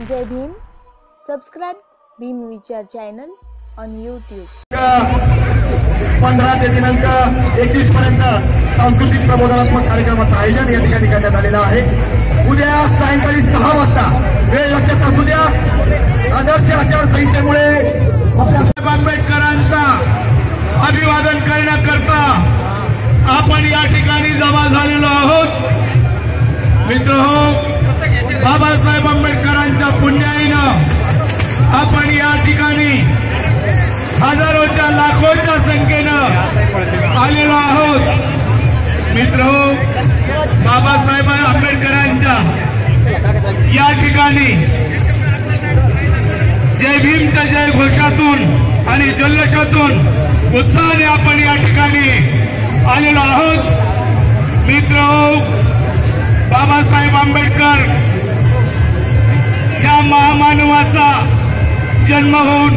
जय Bhim. Subscribe Bhim विचार channel on YouTube पंधरा ते दिनांक एकवीस पर्यंत सांस्कृतिक प्रबोधनात्मक कार्यक्रमाचं आयोजन या ठिकाणी करण्यात आलेलं आहे. उद्या सायंकाळी सहा वाजता वेळ लक्षात असू द्या. आदर्श आचारसंहितेमुळे बाबासाहेब आंबेडकरांचा अभिवादन करण्याकरता आपण या ठिकाणी जमा झालेलो आहोत. मित्र बाबासाहेब आंबेडकरांच्या पुण्याईनं आपण या ठिकाणी हजारोच्या लाखोच्या संख्येनं आलेलो आहोत. मित्र हो, बाबासाहेब आंबेडकरांच्या या ठिकाणी जय भीमच्या जय घोषातून आणि जल्लोषातून उत्साहाने आपण या ठिकाणी आलेलो आहोत. मित्र हो, बाबासाहेब आंबेडकर या महामानवाचा जन्म होऊन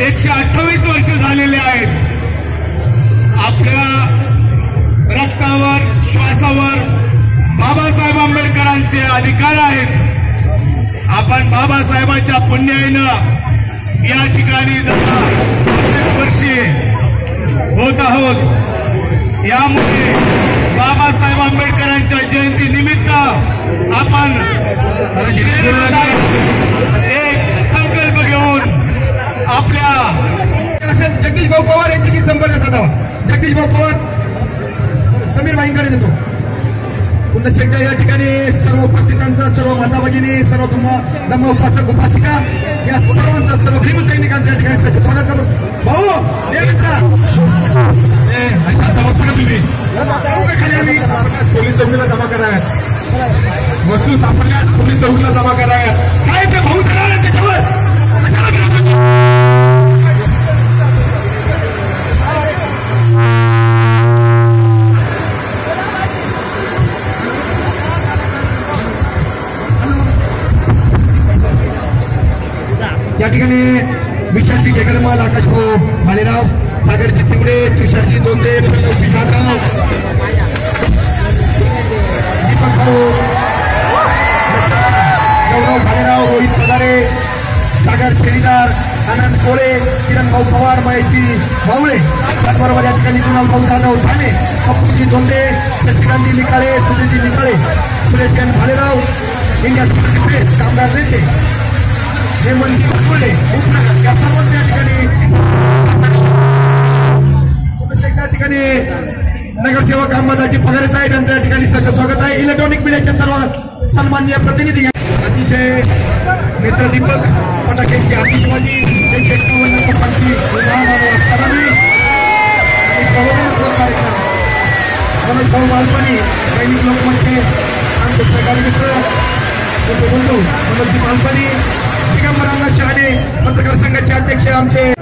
एकशे अठ्ठावीस वर्ष झालेले आहेत. आपल्या रक्तावर श्वासावर बाबासाहेब आंबेडकरांचे अधिकार आहेत. आपण बाबासाहेबांच्या पुण्याईनं या ठिकाणी जसा प्रत्येक वर्षी होत आहोत यामुळे बाबासाहेब एक संकल्प घेऊन आपल्या जगदीश भाऊ पवार यांची संपर्क साधावा जगदीश भाऊ पवार समीर भाईंकडे देतो पुन्हा एकदा या ठिकाणी सर्व उपस्थितांचं सर्व माता भगिनी सर्व धम्म धम्म उपासक उपासिका या सर्वांचं सर्व भीमसैनिकांचं या ठिकाणी सच्चे स्वागत करू भाऊ हे मित्रा अशा समस्या तुम्ही खाली आम्ही पोलीस चौकीला जमा करा वस्तू सापडल्यास पोलीस चौकीला जमा करा काय ते भाऊ करणार त्याच्यावर या ठिकाणी विशालजी गेगरमाल आकाश भाऊ भालेराव सागरजी तिवडे तुषारजी दोंदे प्रणवजी जाधव. दीपक भाऊ गौरव भालेराव रोहित सदारे सागर शेरीदार आनंद कोळे किरण भाऊ पवार महेशजी भावळे त्याचबरोबर या ठिकाणी कुणाल भाऊ जाधव ठाणे पप्पूजी दोंदे शशिकांतजी निकाळे सुधीरजी निकाळे सुरेश कान भालेराव इंडिया सुपर प्रेस कामगार नेते हे मंत्री फुले या सर्वांच्या ठिकाणी त्या ठिकाणी नगरसेवक अहमदाजी पगारे साहेब यांचं या ठिकाणी सगळं स्वागत आहे. इलेक्ट्रॉनिक मीडियाच्या सर्व सन्माननीय प्रतिनिधी अतिशय नेत्रदीपक फटाक्यांची आतिषबाजी एकशे एकावन्न लोकांची सलामी मनोज भाऊ मालपाणी दैनिक लोकमतचे आमचे सहकारी मित्र आमचे बंधू मनोजजी मालपाणी दिगंबरांना शहाणे पत्रकार संघाचे अध्यक्ष आमचे.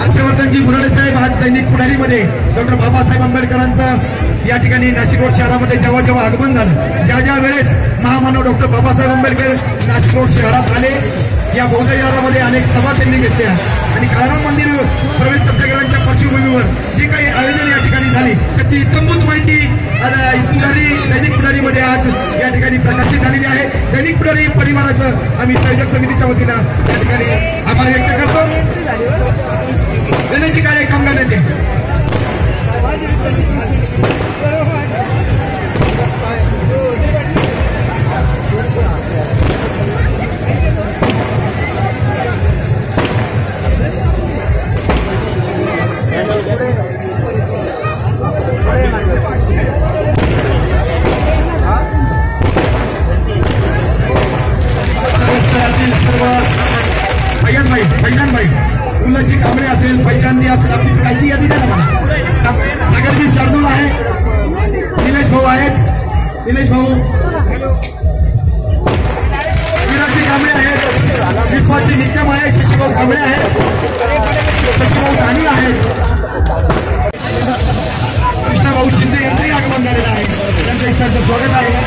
हर्षवर्धनजी बुराडे साहेब आज दैनिक पुढारीमध्ये डॉक्टर बाबासाहेब आंबेडकरांचं या ठिकाणी नाशिक रोड शहरामध्ये जेव्हा जेव्हा आगमन झालं ज्या ज्या वेळेस महामानव डॉक्टर बाबासाहेब आंबेडकर नाशिक रोड शहरात आले या बौद्ध अनेक सभा त्यांनी घेतल्या. आणि काळाराम मंदिर प्रवेश सत्याग्रहांच्या पार्श्वभूमीवर जे काही आयोजन या ठिकाणी झाली त्याची इतंभूत माहिती पुढारी दैनिक पुढारीमध्ये आज या ठिकाणी प्रकाशित झालेली आहे. दैनिक पुढारी परिवाराचं आम्ही संयोजक समितीच्या वतीनं या ठिकाणी आभार व्यक्त करतो. विनंती काय कामगार नेते. कांबळे आहेत. शशीभाऊ धानी आहेत कृष्णाभाऊ शिंदे यांचंही आगमन झालेलं आहे. त्यांचं स्वागत आहे.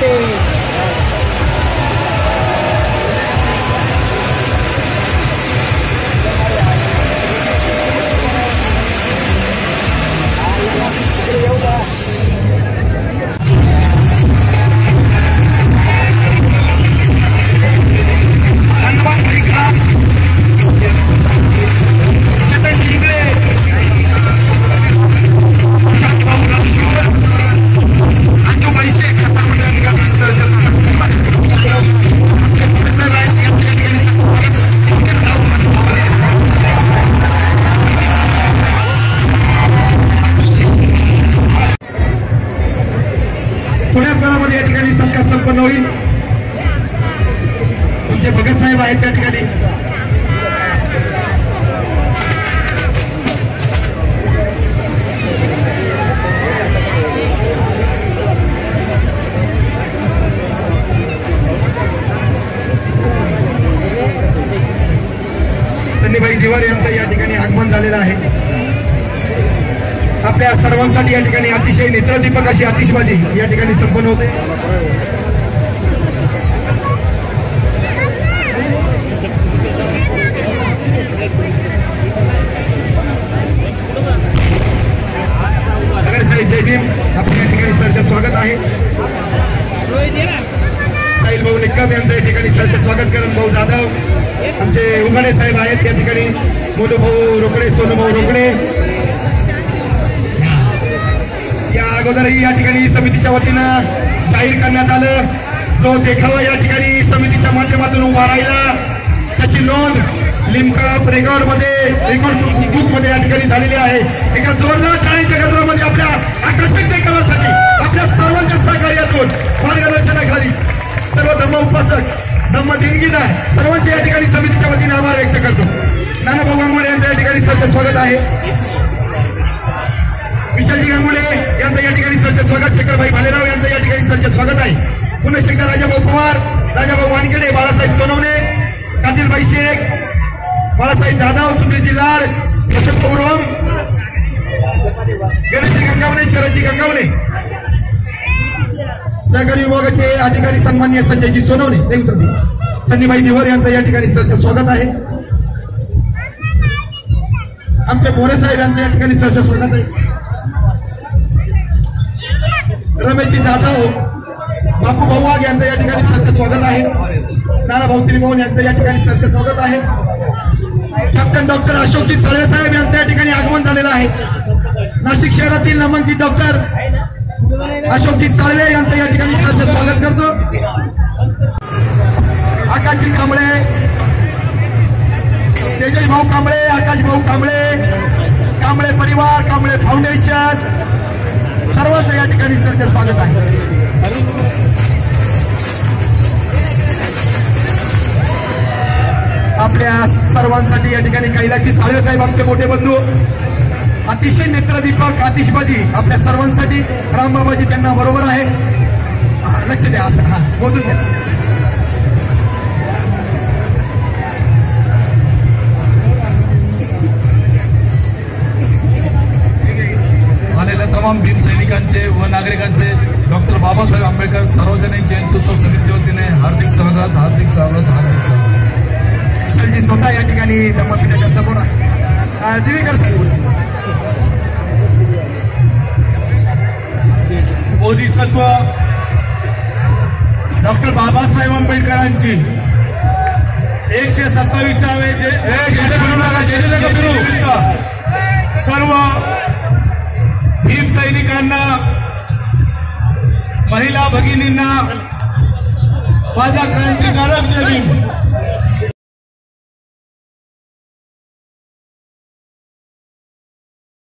थोड्याच वेळामध्ये या ठिकाणी सत्कार संपन्न होईल. जे भगत साहेब आहेत त्या ठिकाणी. सन्नीबाई दिवार यांचं या ठिकाणी आगमन झालेलं आहे. आपल्या सर्वांसाठी या ठिकाणी अतिशय नेत्रदीपक अशी आतिषबाजी या ठिकाणी संपन्न होते. साहेब जय भीम आपल्या या ठिकाणी सरचं स्वागत आहे. साहिल भाऊ निकम यांचं या ठिकाणी सरचं स्वागत करण भाऊ जाधव. आमचे उघडे साहेब आहेत या ठिकाणी. मोनू भाऊ रोकडे सोनू भाऊ रोकडे. अगोदरही या ठिकाणी समितीच्या वतीनं जाहीर करण्यात आलं. जो देखावा या ठिकाणी समितीच्या माध्यमातून उभा राहिला त्याची नोंद लिमका रेकॉर्डमध्ये रेकॉर्ड बुकमध्ये या ठिकाणी झालेली आहे. एका जोरदार टाळीच्या गजरामध्ये आपल्या आकर्षक देखावासाठी आपल्या सर्वांच्या सहकार्यातून मार्गदर्शनाखाली सर्व धम्म उपासक धम्म दिनगीदार सर्वांचे या ठिकाणी समितीच्या वतीने आभार व्यक्त करतो. नानाभाऊ गांगुडे यांचं या ठिकाणी सर्व स्वागत आहे. विशालजी गांगुडे स्वागत शेखरभाई भालेराव यांचं या ठिकाणी सरचे स्वागत आहे. पुणे शेखर राजाभाऊ पवार राजाभाऊ वानखेडे बाळासाहेब सोनवणे कादिलबाई शेख बाळासाहेब जाधव सुनीलजी लाड यशवंत पौरम गणेशजी गंगावणे शरदजी गंगावणे. सहकारी विभागाचे अधिकारी सन्मान्य संजयजी सोनवणे. ते उतरते सन्नीबाई दिवर यांचं या ठिकाणी सरचे स्वागत आहे. आमचे मोरे साहेब यांचं या ठिकाणी सरचे स्वागत आहे. रमेशजी जाधव हो. बापू भाऊ वाघ यांचं या ठिकाणी सरचं स्वागत आहे. नाना भाऊ त्रिभुवन यांचं या ठिकाणी सरचं स्वागत आहे. कॅप्टन डॉक्टर अशोकजी साळे साहेब यांचं या ठिकाणी आगमन झालेलं आहे. नाशिक शहरातील नामांकित डॉक्टर अशोकजी साळवे यांचं या ठिकाणी सरचं स्वागत करतो. आकाशजी कांबळे. तेजस भाऊ कांबळे आकाश भाऊ कांबळे. कांबळे परिवार कांबळे फाउंडेशन सर्वांचं या ठिकाणी सरचे स्वागत आहे. आपल्या सर्वांसाठी या ठिकाणी कैलाची साळवे साहेब आमचे मोठे बंधू. अतिशय नेत्रदीपक आतिशबाजी आपल्या सर्वांसाठी. रामबाबाजी त्यांना बरोबर आहे. लक्ष द्या आता. मोजून घ्या. आंबेडकर सार्वजनिक जयंत्योत्सव समितीच्या वतीने हार्दिक स्वागत हार्दिक स्वागत हार्दिक स्वागत. विशालजी स्वतः या ठिकाणी धम्मपीठाच्या समोर दिवेकर साहेब बोधिसत्व डॉक्टर बाबासाहेब आंबेडकरांची एकशे सत्तावीसावे सर्व महिला भगिनींना माझा क्रांतिकारक जमीन